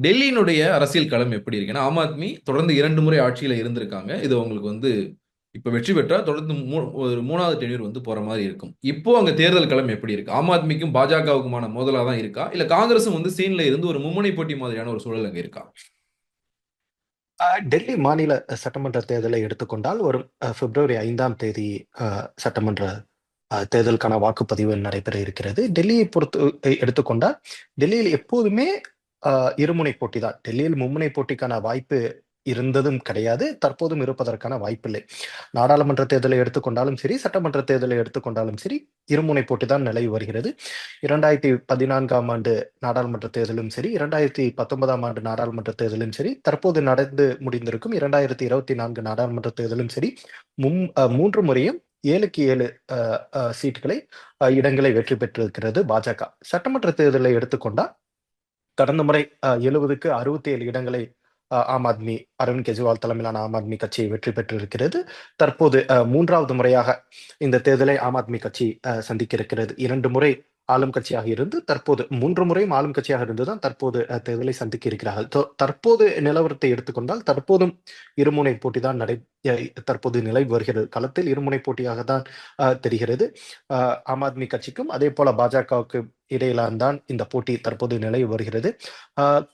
டெல்லியினுடைய அரசியல் களம் எப்படி இருக்கு? ஏன்னா ஆம் ஆத்மி தொடர்ந்து இரண்டு முறை ஆட்சியில் இருந்திருக்காங்க. இது உங்களுக்கு வந்து இப்ப வெற்றி பெற்றால் தொடர்ந்து மூ- ஒரு மூணாவது டென்யூர் வந்து போற மாதிரி இருக்கும். இப்போ அங்க தேர்தல் களம் எப்படி இருக்கு? ஆம் ஆத்மிக்கும் பாஜகவுக்குமான மோதலா தான் இருக்கா? இல்ல காங்கிரஸும் வந்து சீன்ல இருந்து ஒரு மும்முனை போட்டி மாதிரியான ஒரு சூழல் அங்க இருக்கா? டெல்லி மாநில சட்டமன்ற தேர்தலை எடுத்துக்கொண்டால் ஒரு பிப்ரவரி ஐந்தாம் தேதி சட்டமன்ற தேர்தலுக்கான வாக்குப்பதிவு நடைபெற இருக்கிறது. டெல்லியை பொறுத்து எடுத்துக்கொண்டால் டெல்லியில் எப்போதுமே இருமுனை போட்டி தான். டெல்லியில் மும்முனை போட்டிக்கான வாய்ப்பு இருந்ததும் கிடையாது தற்போதும் இருப்பதற்கான வாய்ப்பில்லை. நாடாளுமன்ற தேர்தலை எடுத்துக்கொண்டாலும் சரி சட்டமன்ற தேர்தலை எடுத்துக்கொண்டாலும் சரி இருமுனை போட்டி தான் நிலவி வருகிறது. இரண்டாயிரத்தி பதினான்காம் ஆண்டு நாடாளுமன்ற தேர்தலும் சரி இரண்டாயிரத்தி பத்தொன்பதாம் ஆண்டு நாடாளுமன்ற தேர்தலும் சரி தற்போது நடந்து முடிந்திருக்கும் இரண்டாயிரத்தி இருபத்தி நான்கு நாடாளுமன்ற தேர்தலும் சரி மும் மூன்று முறையும் ஏழுக்கு ஏழு சீட்டுகளை இடங்களை வெற்றி பெற்றிருக்கிறது பாஜக. சட்டமன்ற தேர்தலை எடுத்துக்கொண்டால் கடந்த முறை எழுபதுக்கு அறுபத்தி ஏழு இடங்களை ஆம் ஆத்மி அரவிந்த் கெஜ்ரிவால் தலைமையிலான ஆம் ஆத்மி கட்சி வெற்றி பெற்றிருக்கிறது. தற்போது மூன்றாவது முறையாக இந்த தேர்தலை ஆம் ஆத்மி கட்சி சந்திக்க இருக்கிறது. இரண்டு முறை ஆளும் கட்சியாக இருந்து தற்போது மூன்று முறையும் ஆளும் கட்சியாக இருந்துதான் தற்போது தேர்தலை சந்திக்க இருக்கிறார்கள். தோ- தற்போது நிலவரத்தை எடுத்துக்கொண்டால் தற்போதும் இருமுனை போட்டி தான் நடை தற்போது நிலை வருகிறது களத்தில் இருமுனை போட்டியாக தான் தெரிகிறது. ஆம் ஆத்மி கட்சிக்கும் அதே போல பாஜகவுக்கு இடையிலான் தான் இந்த போட்டி தற்போது நிலை வருகிறது.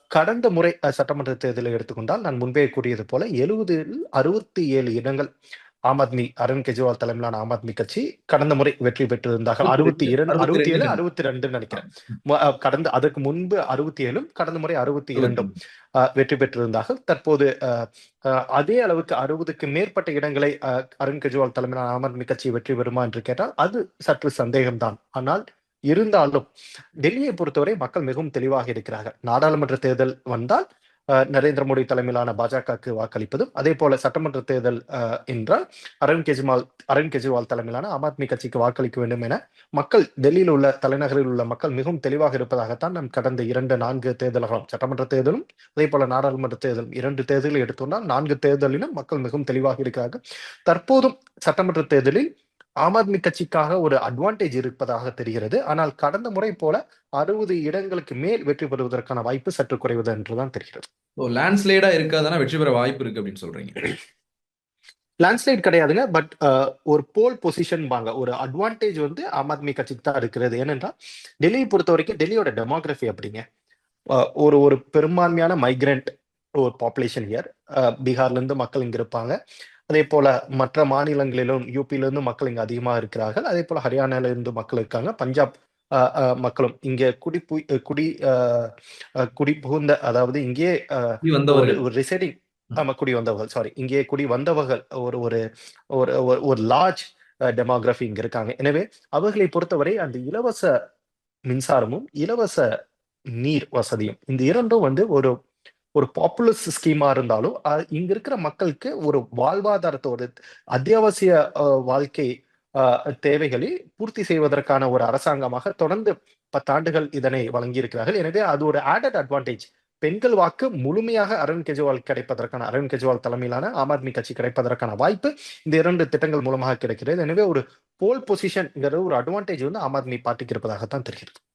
கடந்த முறை சட்டமன்ற தேர்தலை எடுத்துக்கொண்டால் நான் முன்பே கூறியது போல எழுபதில் அறுபத்தி ஏழு இடங்கள் ஆம் ஆத்மி அரவிந்த் கெஜ்ரிவால் தலைமையிலான ஆம் ஆத்மி கட்சி கடந்த முறை வெற்றி பெற்றிருந்தார்கள் அறுபத்தி இரண்டு அறுபத்தி ஏழு அறுபத்தி ரெண்டு நினைக்கிறேன். கடந்த அதற்கு முன்பு அறுபத்தி ஏழும் கடந்த முறை அறுபத்தி இரண்டும் வெற்றி பெற்றிருந்தார்கள். தற்போது அஹ், அஹ், அதே அளவுக்கு அறுபதுக்கு மேற்பட்ட இடங்களை அஹ், அரவிந்த் கெஜ்ரிவால் தலைமையிலான ஆம் ஆத்மி கட்சி வெற்றி பெறுமா என்று கேட்டால் அது சற்று சந்தேகம்தான். ஆனால் இருந்தாலும் டெல்லியை பொறுத்தவரை மக்கள் மிகவும் தெளிவாக இருக்கிறார்கள். நாடாளுமன்ற தேர்தல் வந்தால் நரேந்திர மோடி தலைமையிலான பாஜகவுக்கு வாக்களிப்பதும் அதே போல சட்டமன்ற தேர்தல் என்றால் அரவிந்த் கெஜ்ரிவால் அரவிந்த் கெஜ்ரிவால் தலைமையிலான ஆம் ஆத்மி கட்சிக்கு வாக்களிக்க வேண்டும் என மக்கள் டெல்லியில் உள்ள தலைநகரில் உள்ள மக்கள் மிகவும் தெளிவாக இருப்பதாகத்தான் நாம் கடந்த இரண்டு நான்கு தேர்தல்களும் சட்டமன்ற தேர்தலும் அதே போல நாடாளுமன்ற தேர்தலும் இரண்டு தேர்தலில் எடுத்தோம்னால் நான்கு தேர்தலிலும் மக்கள் மிகவும் தெளிவாக இருக்கிறார்கள். தற்போதும் சட்டமன்ற தேர்தலில் ஆம் ஆத்மி கட்சிக்காக ஒரு அட்வான்டேஜ் இருப்பதாக தெரிகிறது. ஆனால் கடந்த முறை போல அறுபது இடங்களுக்கு மேல் வெற்றி பெறுவதற்கான வாய்ப்பு சற்று குறைவது என்றுதான் தெரிகிறது. ஓ லேண்ட்ஸ்லைடா இருக்காதானா? வெற்றி பெற வாய்ப்பு இருக்கு அப்படின்னு சொல்றீங்க. லேண்ட்ஸ்லைட் கிடையாதுங்க. பட் ஒரு போல் பொசிஷன் வாங்க ஒரு அட்வான்டேஜ் வந்து ஆம் ஆத்மி கட்சிக்கு தான் இருக்கிறது. ஏனென்றால் டெல்லியை பொறுத்த வரைக்கும் டெல்லியோட டெமோகிராஃபி அப்படிங்க ஒரு ஒரு பெரும்பான்மையான மைக்ரண்ட் ஒரு பாப்புலேஷன் இயர் பீகார்ல இருந்து மக்கள் இங்க இருப்பாங்க. அதே போல மற்ற மாநிலங்களிலும் யூபில இருந்து மக்கள் இங்க அதிகமாக இருக்கிறார்கள். அதே போல ஹரியானால இருந்து மக்கள் இருக்காங்க. பஞ்சாப் மக்களும் இங்க குடி குடி குடி புகுந்த அதாவது இங்கே ஒரு ரிசைடிங் ஆமா குடி வந்தவர்கள் சாரி இங்கே குடி வந்தவர்கள் ஒரு ஒரு ஒரு ஒரு- ஒரு லார்ஜ் டெமோகிராஃபி இங்க இருக்காங்க. எனவே அவர்களை பொறுத்தவரை அந்த இலவச மின்சாரமும் இலவச நீர் வசதியும் இந்த இரண்டும் வந்து ஒரு ஒரு பாப்புலர் ஸ்கீமா இருந்தாலும் இங்க இருக்கிற மக்களுக்கு ஒரு வாழ்வாதாரத்தோட அத்தியாவசிய வாழ்க்கை தேவைகளை பூர்த்தி செய்வதற்கான ஒரு அரசாங்கமாக தொடர்ந்து பத்தாண்டுகள் இதனை வழங்கியிருக்கிறார்கள். எனவே அது ஒரு ஆடட் அட்வான்டேஜ் பெண்கள் வாக்கு முழுமையாக அரவிந்த் கெஜ்ரிவால் கிடைப்பதற்கான அரவிந்த் கெஜ்ரிவால் தலைமையிலான ஆம் ஆத்மி கட்சி கிடைப்பதற்கான வாய்ப்பு இந்த இரண்டு திட்டங்கள் மூலமாக கிடைக்கிறது. எனவே ஒரு போல் பொசிஷன்ங்கிறது ஒரு அட்வான்டேஜ் வந்து ஆம் ஆத்மி பார்ட்டிக்கு இருப்பதாகத்தான் தெரிகிறது.